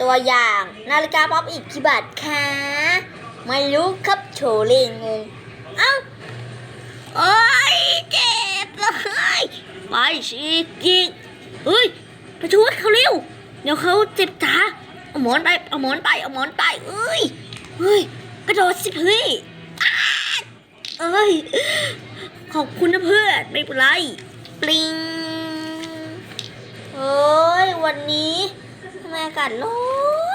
ตัวอย่างนาฬิกาป๊อปอีกกี่บาทคะไม่รู้ครับโชเล่งงเอ้าโอ้ยเจ็บเลยไปสิกิกเฮ้ยไปช่วยเขาเร็วเดี๋ยวเขาเจ็บขาเอาหมอนไปเอาหมอนไปเอาหมอนไปเอ้ยเฮ้ยกระโดดสิเฮ้ยอ้าเอ้ยขอบคุณนะเพื่อนไม่เป็นไรปลิงเฮ้ยวันนี้ ไมอากาศร้อ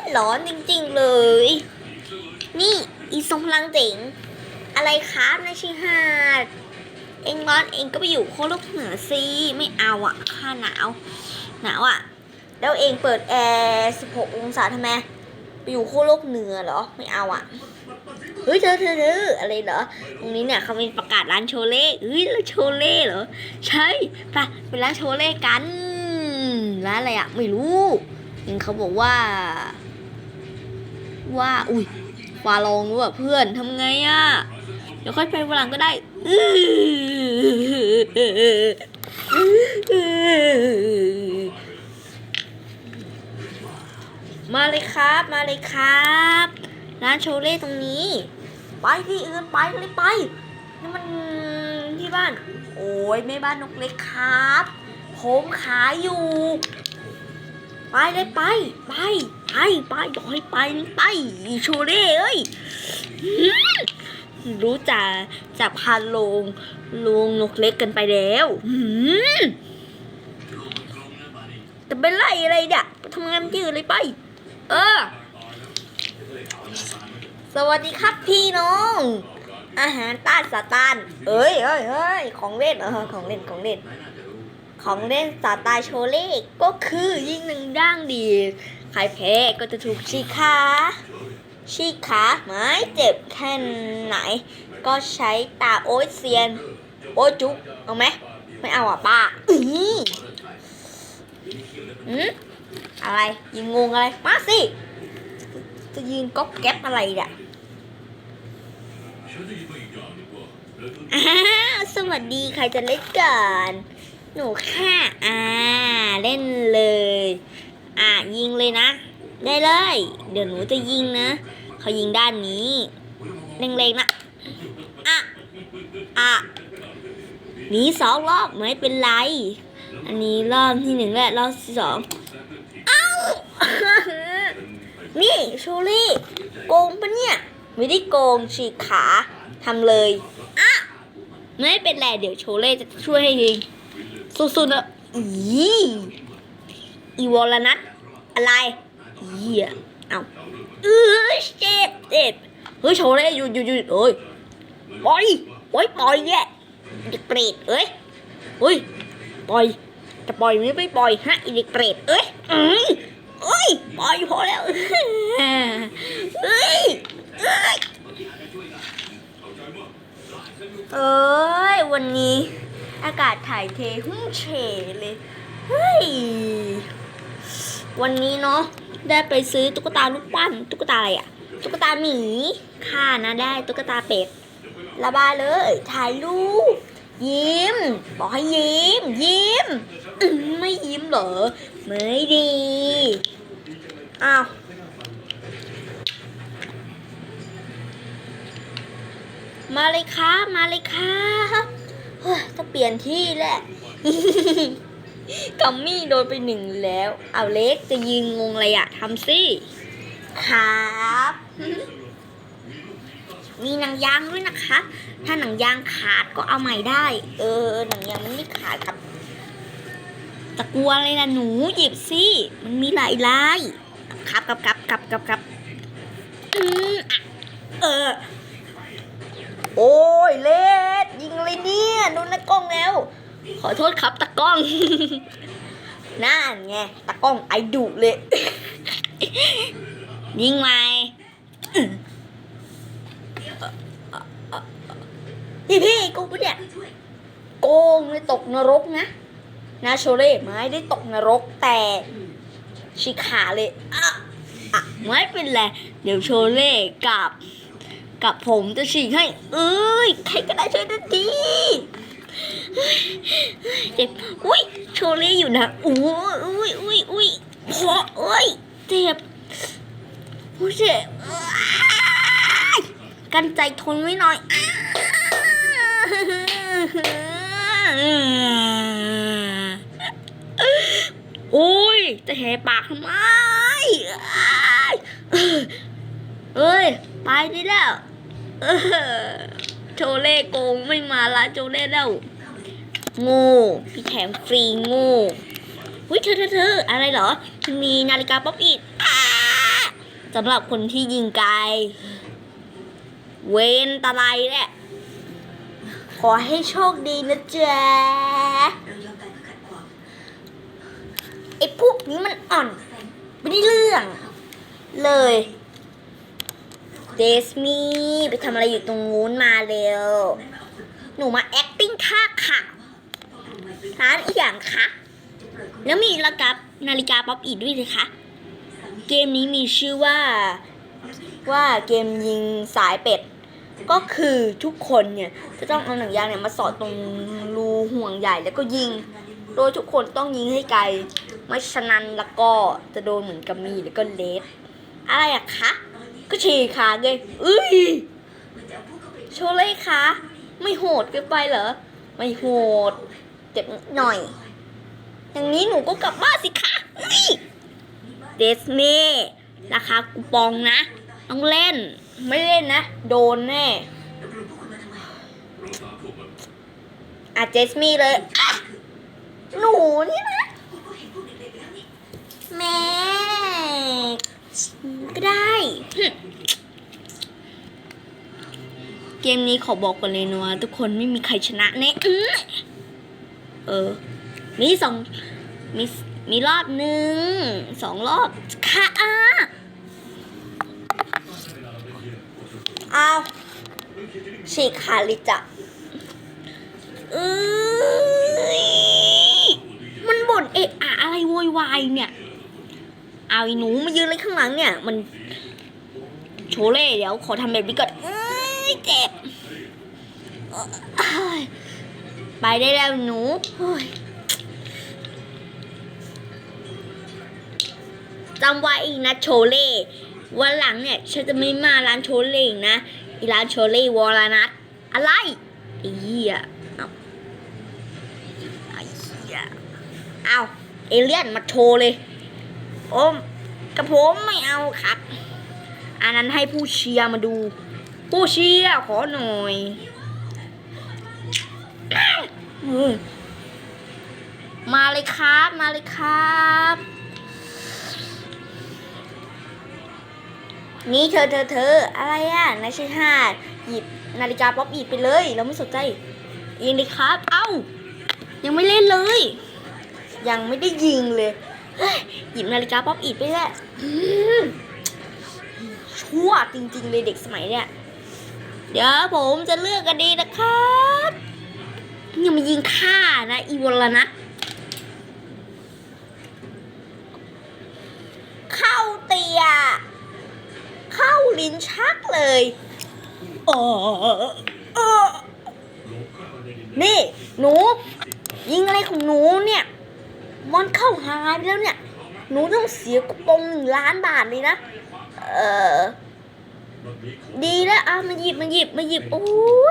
นร้อนจริงๆเลย นี่อีทรงพลังเจ๋ง อะไรครับนายชิฮาดเองร้อนเองก็ไปอยู่โคโลกเหนือสิไม่เอาอะข้าหนาวหนาวอะแล้วเองเปิดแอร์16 องศาทำไมไปอยู่โคโลกเหนือเหรอไม่เอาอะเฮ้ยเธอเธอเธออะไรเหรอ ตรงนี้เนี่ยเขามีประกาศร้านโชเล่เฮ้ยแล้วโชเล่เหรอ ใช่ไปไปร้านโชเล่กัน ร้านอะไรอะไม่รู้ เห็นเขาบอกว่า ว่า อุ้ยฟ้าลองด้วยเพื่อนทำไงอะเดี๋ยวค่อยไปวันหลังก็ได้มาเลยครับ มาเลยครับ ร้านโชเล่ตรงนี้ ไปที่อื่นไปเลยไปนี่มันที่บ้าน โอ้ยแม่บ้านนกเล็กครับ ผมขายอยู่ ไปเลยไป ไป ไปไปบอกให้ไปไปโชเล่เอ้ยรู้จักจะพาลงลงนกเล็กกันไปแล้วแต่เป็นไรอะไรเนี่ยไปทำงานยืดเลยไป เออ สวัสดีครับพี่น้อง อาหารต้านสตานเอ้ยเอ้ยเอ้ยของเล่นเออของเล่นของเล่น ของเล่นสาตายโชเล่ก็คือยิงหนึ่งด้างดี ใครแพ้ก็จะถูกชีขาชีขาไม้เจ็บแค่ไหน ก็ใช้ตาโอ๊ยเซียน โอ๊ยจุกเอาไหมไม่เอาอะป้าอืออืมอะไรยิงงงอะไร มาสิ จะยืนก๊อบแก๊บอะไรเนี่ยสวัสดีใครจะเล่นก่อน หนูค่ะอ่า เล่นเลย อ่ายิงเลยนะ ได้เลย เดี๋ยวหนูจะยิงนะเขายิงด้านนี้เล็งๆนะอะอะหนีสองรอบไม่เป็นไร อันนี้รอบที่หนึ่งและรอบที่สองเอ้านี่โชลี่โกงปะเนี่ย ไม่ได้โกงฉีกขาทำเลยอะไม่เป็นไรเดี๋ยวโชเล่จะช่วยให้ยิง สู้ๆนะอีอีวอลนัทอะไรเหี้ยเอาเออเจ็บเจ็บเฮ้ยโชว์เลยหยุดหยุดหยุดเอ้ยปล่อยปล่อยปล่อยแย่เด็กเปรตเอ้ยเฮ้ยปล่อยจะปล่อยไม่ปล่อยฮะอีเด็กเปรตเอ้ยเอ้ยเอ้ยปล่อยพอแล้วเอ้ยเอ้ยเอ้ยวันนี้ อากาศถ่ายเทหุ้มเฉเลยเฮ้ยวันนี้เนาะได้ไปซื้อตุ๊กตาลูกปั้นตุ๊กตาอะไรอะตุ๊กตาหมีค่ะนะได้ตุ๊กตาเป็ดระบายเลย ถ่ายรูปยิ้ม บอกให้ยิ้ม ยิ้มมไม่ยิ้มเหรอ ไม่ดีอ้าวมาเลยครับมาเลยครั บเฮ้ยต้องเปลี่ยนที่แหละกัมมี่โดนไปหนึ่งแล้ว เอาเล็กจะยิงงงอะไรอะทำสิ ครับ มีหนังยางด้วยนะคะ ถ้าหนังยางขาดก็เอาใหม่ได้ เออ หนังยางมันไม่ขาดครับตะกลัวอะไรล่ะหนูหยิบสิ มันมีหลายลายครับครับครับครับครับครับอืมอะเออ โอ้ยเลดยิงเลยเนี่ยโดนตะกล้องแล้ว ขอโทษครับตะกล้องนั่นไงตะกล้องไอดุเลย ยิงไหมพี่พี่โกงปะเนี่ยโกงเลยตกนรกนะนาโชเล่ไม่ได้ตกนรกแต่ชิขาเลยอะอะไม่เป็นไรเดี๋ยวโชเล่กับ กับผมจะฉีกให้ เอ้ย ใครก็ได้ช่วยด้วยดีเจ็บ อุ้ย โชเล่อยู่นะอู้อุ้ยอุ้ยอุ้ยพออุ้ย เจ็บโอ้ยเจ็บอ้ายกันใจทนไว้หน่อยโอ้ย จะแหปากทำไม เอ้ย ไปได้แล้วเออโชเล่โกงไม่มาละโชเล่แล้วโง่พี่แถมฟรีโง่เฮ้ยเธอเธอเธออะไรเหรอ มีนาฬิกาป๊อปอิดสำหรับคนที่ยิงไกล เวนตะไลแหละ ขอให้โชคดีนะจ๊ะเรายอมตายเพื่อขัดขวางไอ้พวกนี้มันอ่อน ไม่ได้เรื่อง เลย เดสมีไปทำอะไรอยู่ตรงนู้นมาเร็ว หนูมา acting ท่าค่ะ ร้านอีกอย่างคะแล้วมีระกับนาฬิกาป๊อปอีดด้วยเลยคะเกมนี้มีชื่อว่าว่าเกมยิงสายเป็ด ก็คือทุกคนเนี่ยจะต้องเอาหนังยางเนี่ยมาสอดตรงรูห่วงใหญ่แล้วก็ยิง โดยทุกคนต้องยิงให้ไกล ไม่ฉะนั้นแล้วก็จะโดนเหมือนกับมีแล้วก็เลสอะไรอะคะ ก็ฉีกขาเลยเอ้ยโชเล่คะไม่โหดเกินไปเหรอ ไม่โหด เจ็บหน่อย อย่างนี้หนูก็กลับบ้านสิคะเฮ้ยเดสเม่ราคาคูปองนะ ต้องเล่น ไม่เล่นนะ โดนแน่อะเจสมี่เลย หนูนี่นะ แม่ ก็ได้ เกมนี้ขอบอกก่อนเลยนะว่าทุกคนไม่มีใครชนะแน่เออ มีสองมีมีรอบหนึ่งสองรอบค่ะอะเอาฉีกขาดเลยจ้ะเอ้ยมันบ่นเอะอะอะไรโวยวายเนี่ย เอาไอ้หนูมายืนเลยข้างหลังเนี่ย มัน โชเล่เดี๋ยวขอทำแบบนี้ก่อนเอ้ยเจ็บไปได้แล้วหนูจำไว้อีกนะโชเล่วันหลังเนี่ยฉันจะไม่มาร้านโชเล่อีกนะอีร้านโชเล่วอลานัทอะไรไอ้เหี้ยเอาไอ้เหี้ยเอาเอเลี่ยนมาโชว์เลย โอ้กระผมไม่เอาครับ อันนั้นให้ผู้เชียร์มาดู ผู้เชียร์ขอหน่อยมาเลยครับ มาเลยครับ นี่เธอเธอเธออะไรอะนายชายหาหยิบนาฬิกาป๊อปอีดไปเลย เราไม่สนใจยิงเลยครับ เอ้า ยังไม่เล่นเลย ยังไม่ได้ยิงเลย หยิบนาฬิกาป๊อปอีดไปแล้วชั่วจริงๆเลยเด็กสมัยเนี่ย เดี๋ยวผมจะเลือกกันดีนะครับยังมายิงฆ่านะอีวลนัทเข้าเตีย เข้าลิ้นชักเลยเออเออนี่ หนู ยิงอะไรของหนูเนี่ย มันเข้าหายไปแล้วเนี่ย หนูต้องเสียกระโปงหนึ่งล้านบาทเลยนะ เออ ดีแล้วเอามาหยิบมาหยิบมาหยิบ โอ้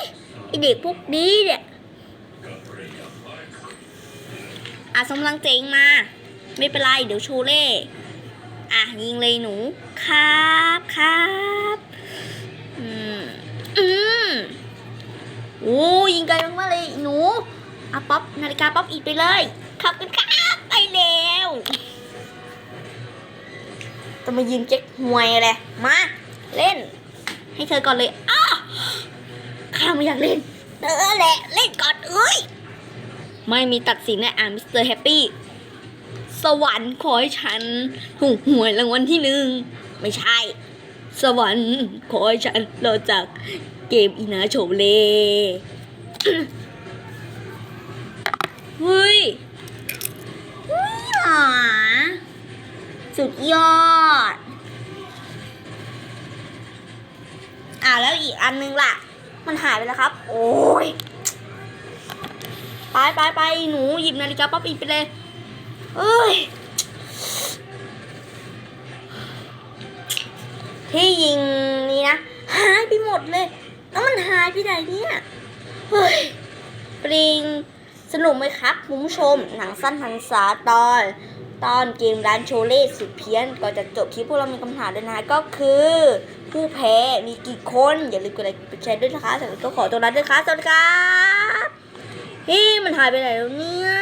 ยไอเด็กพวกนี้เนี่ยอะสมรังเจงมา ไม่เป็นไร เดี๋ยวโชเล่ อะ ยิงเลยหนู ครับครับอืม อืมโอ้ยิงไกลมากเลยหนูอะป๊อปนาฬิกาป๊อปอีกไปเลย ขอบคุณครั บไปแล้วจะมายิงเจ๊กหวยอะไรมา เล่น ให้เธอก่อนเลยอ้าข้าไม่อยากเล่นเธอแหละ เล่นก่อนเอ้ย ไม่มีตัดสินในอ่านมิสเตอร์แฮปปี้สวรรค์ขอให้ฉันถูกหวยรางวัลที่หนึ่งไม่ใช่ สวรรค์ขอให้ฉันรอจากเกมอีนาโฉมเลเฮ้ยเฮ้ยา สุดยอด อ่าแล้วอีกอันนึงล่ะ มันหายไปแล้วครับ โอ้ย ไปไปไปหนูหยิบนาฬิกาป๊อปอีกไปเลยเอ้ย ที่ยิงนี่นะ หายไปหมดเลย แล้วมันหายไปไหนเนี่ย สนุกไหมครับคุณผู้ชม หนังสั้นพันษาตอน ตอนเกมร้านโชเล่สุดเพี้ยนก่อนจะจบคลิปพวกเรามีคำถามด้วยนะก็คือ ผู้แพ้มีกี่คน อย่าลืมกดไลค์กดแชร์ด้วยนะคะสำหรับก็ขอตัวลาด้วยค่ะสวัสดีครับเฮ้ยมันหายไปไหนแล้วเนี่ย